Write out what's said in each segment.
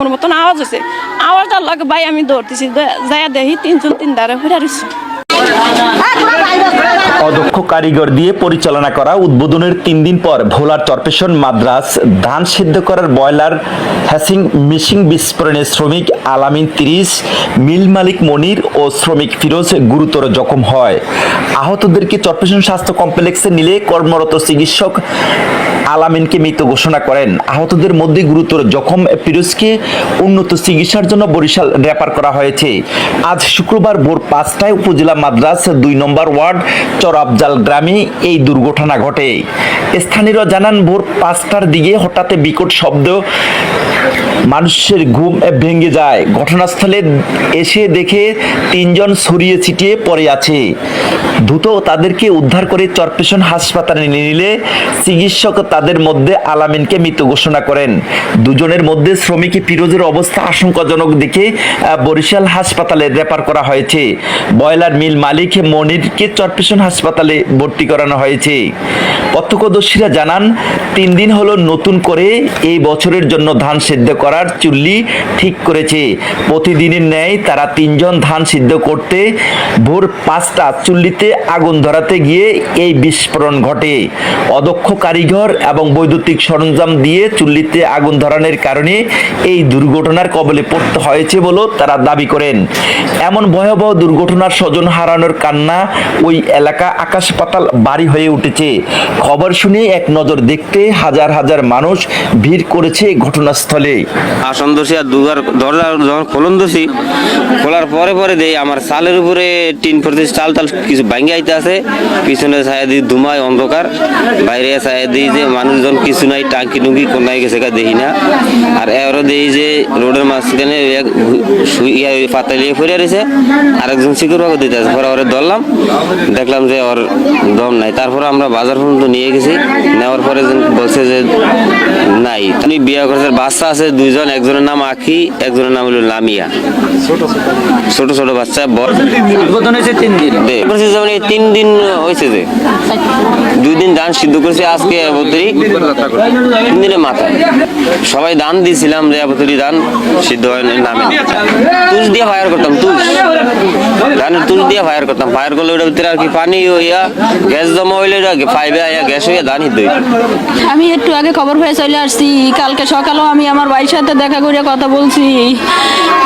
ওর মতন আওয়াজ হয়েছে আওয়াজটা লাগে ভাই আমি দৌড়তেছি যাইয়া দেখি তিনজন তিন দ্বারা ঘুরে রয়েছে অদক্ষ কারিগর দিয়ে পরিচালনা করা উদ্বোধনের তিন দিন পর ভোলার চরপেশন মাদ্রাস ধান সিদ্ধ করার বয়লার হ্যাসিং মিশিং বিস্ফোরণে শ্রমিক আলামিন তিরিশ, মিল মালিক মনির ও শ্রমিক ফিরোজ গুরুতর জখম হয়। আহতদেরকে চরপেশন স্বাস্থ্য কমপ্লেক্সে নিলে কর্মরত চিকিৎসক আলামিনকে মৃত ঘোষণা করেন। আহতদের মধ্যে গুরুতর জখম ফিরোজকে উন্নত চিকিৎসার জন্য বরিশাল রেফার করা হয়েছে। আজ শুক্রবার ভোর পাঁচটায় উপজেলা মাদ্রাস দুই নম্বর ওয়ার্ড চরাবজাল গ্রামে এই দুর্ঘটনা ঘটে। স্থানীয়রা জানান, ভোর পাঁচটার দিকে হঠাৎ বিকট শব্দ মানুষের ঘুম ভেঙে যায়। ঘটনাস্থলে এসে দেখে তিনজন ছড়িয়ে ছিটিয়ে পড়ে আছে। দ্রুত তাদেরকে উদ্ধার করে চরপেশন হাসপাতালে নিয়ে নিলে চিকিৎসক তাদের মধ্যে আলামিনকে মৃত ঘোষণা করেন। দুজনের মধ্যে শ্রমিক ফিরোজের অবস্থা আশঙ্কাজনক দেখে বরিশাল হাসপাতালে রেফার করা হয়েছে। বয়লার মিল মালিক মনিরকে চরপেশন হাসপাতালে ভর্তি করানো হয়েছে। প্রত্যক্ষদর্শীরা জানান, তিন দিন হলো নতুন করে এই বছরের জন্য ধান সিদ্ধ করার চুল্লি ঠিক করেছে। প্রতিদিনের ন্যায় তারা তিনজন ধান সিদ্ধ করতে ভোর পাঁচটা চুল্লিতে আগুন ধরাতে গিয়ে এই বিস্ফোরণ ঘটে। অদক্ষ কারিগর এবং বৈদ্যুতিক সরঞ্জাম দিয়ে চুল্লিতে আগুন ধরানোর কারণে এই দুর্ঘটনার কবলে পড়তে হয়েছে বলেও তারা দাবি করেন। এমন ভয়াবহ দুর্ঘটনার স্বজন হারানোর কান্না ওই এলাকা আকাশ পাতাল বাড়ি হয়ে উঠেছে। খবর শুনে এক নজর দেখতে হাজার হাজার মানুষ ভিড় করেছে ঘটনাস্থলে। আসন দোষী আর দুবার দরজা যখন খোলন দোষী, খোলার পরে পরে দেই আমার চালের উপরে টিন প্রতি চাল টাল কিছু ভাঙ্গে আইতে আছে। পিছনে ছায়া দিই ধুমায় অন্ধকার, বাইরে ছায়া দিই যে মানুষজন কিছু নাই, টাঙ্কি টুঙ্কি কোনায় গেছে গা দেখি না। আর এবারও দেই যে রোডের মাঝখানে ইয়া পাতালিয়ে ফিরে রয়েছে। আরেকজন বাবু দিতে আছে, পরে ওরে ধরলাম। দেখলাম যে ওর দম নাই। তারপরে আমরা বাজার পর্যন্ত নিয়ে গেছি নেওয়ার বলছে যে নাই। তিনি বিয়ে করেছে বাচ্চা আছে দুইজন একজনের নাম আখি একজনের নাম হলো লামিয়া। ছোট ছোট। বাচ্চা উদ্বোধন হয়েছে তিন দিন। করেছে যেমন এই তিন দিন হয়েছে যে দুই দিন ধান সিদ্ধ করেছে আজকে তিন দিনের মাথায় সবাই দান দিয়েছিলাম যে বতরি ধান সিদ্ধ হয় নামে। তুষ দিয়ে ফায়ার করতাম তুষ ধানের তুষ দিয়ে ফায়ার করতাম। ফায়ার করলে ওটার ভিতরে আর কি পানি হইয়া গ্যাস জমা হইলে ওটা ফাইবে আইয়া গ্যাস হইয়া ধান সিদ্ধ হইতো আমি একটু আগে খবর পেয়ে চলে আসছি। কালকে সকালেও আমি আমার ভাইয়ের সাথে দেখা করে কথা বলছি।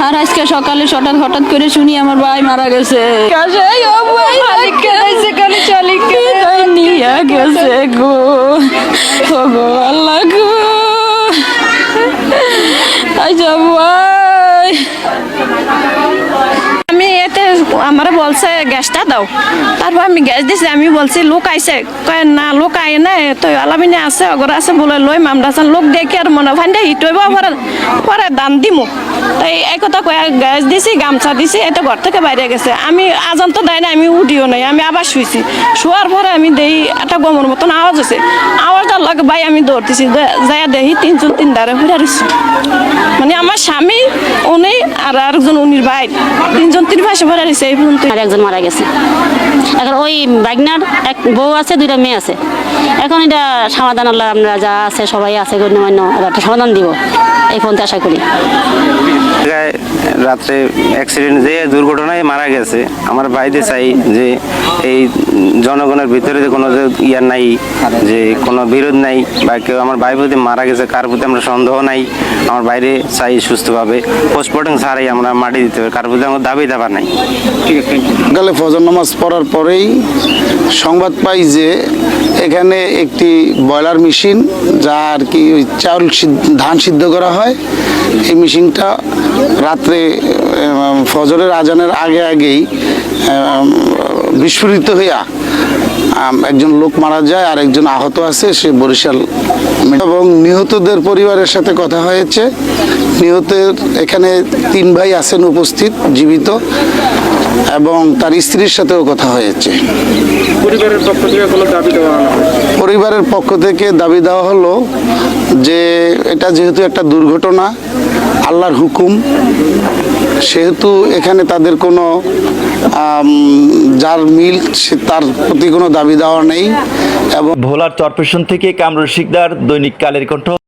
আর আজকে সকালে হঠাৎ হঠাৎ করে শুনি আমার ভাই মারা গেছে। নিয়ে গেছে গো। ও গো। আল্লাহ গো আচ্ছা ভাই আমি এতে আমার বলছে, গ্যাসটা দাও। তারপর আমি গ্যাস দিছি আমি বলছি, লোক আইছে। কয়, না, লোক আয় না তো আলামিনে আছে, অগর আছে বলে লই আছেন লোক দেখে আর মনে ফান্ডে হিটইব পরে পরে দান দিমু। তাই এই কথা কয়ে, গ্যাস দিছি, গামছা দিছি এটা ঘর থেকে বাইরে গেছে। আমি আজান তো দেয় না আমি উঠিও নাই, আমি আবার শুইছি। শোয়ার পরে আমি দেই, একটা গমর মতন আওয়াজ হয়েছে আওয়াজটার লগে ভাই আমি দৌড়তেছি যাইয়া দেখি তিনজন তিন দ্বারা ঘুরে রয়েছে মানে আমার স্বামী, উনি, আর আরেকজন উনির ভাই, তিনজন তিন ভরে রয়েছে এই আর একজন মারা গেছে। এখন ওই বাগনার এক বউ আছে, দুইটা মেয়ে আছে। এখন এটা সমাধান আল্লাহ, আমরা যা আছে, সবাই আছে গণ্যমান্য একটা সমাধান দিব। এই ফোনতে আশা করি। রাত্রে অ্যাক্সিডেন্ট যে দুর্ঘটনায় মারা গেছে, আমার ভাইদের চাই যে এই জনগণের ভিতরে যে কোনো ইয়ার নাই, যে কোনো বিরোধ নাই, বা কেউ আমার ভাই প্রতি মারা গেছে, কার প্রতি আমরা সন্দেহ নাই, আমার বাইরে চাই সুস্থভাবে। পোস্টমর্টম ছাড়াই আমরা মাটি দিতে পারি, কার প্রতি আমার দাবি দাবা নাই। সকালে ফজর নামাজ পড়ার পরেই সংবাদ পাই যে এখানে একটি বয়লার মেশিন, যা আর কি ওই চাউল ধান সিদ্ধ করা হয়। এই মেশিনটা রাত্রে ফজরের আজানের আগে আগেই বিস্ফোরিত হইয়া একজন লোক মারা যায়, আর একজন আহত আছে, সে বরিশাল এবং নিহতদের পরিবারের সাথে কথা হয়েছে। নিহতের এখানে তিন ভাই আছেন উপস্থিত, জীবিত। এবং তার স্ত্রীর সাথেও কথা হয়েছে। পরিবারের পক্ষ থেকে কোনো দাবি দেওয়া হলো? পরিবারের পক্ষ থেকে দাবি দেওয়া হলো যে এটা যেহেতু একটা দুর্ঘটনা আল্লাহর হুকুম সেহেতু এখানে তাদের কোনো যার মিল সে তার প্রতি কোনো দাবি দেওয়া নেই এবং ভোলার চরপেশন থেকে কামরুল শিকদার দৈনিক কালের কণ্ঠ।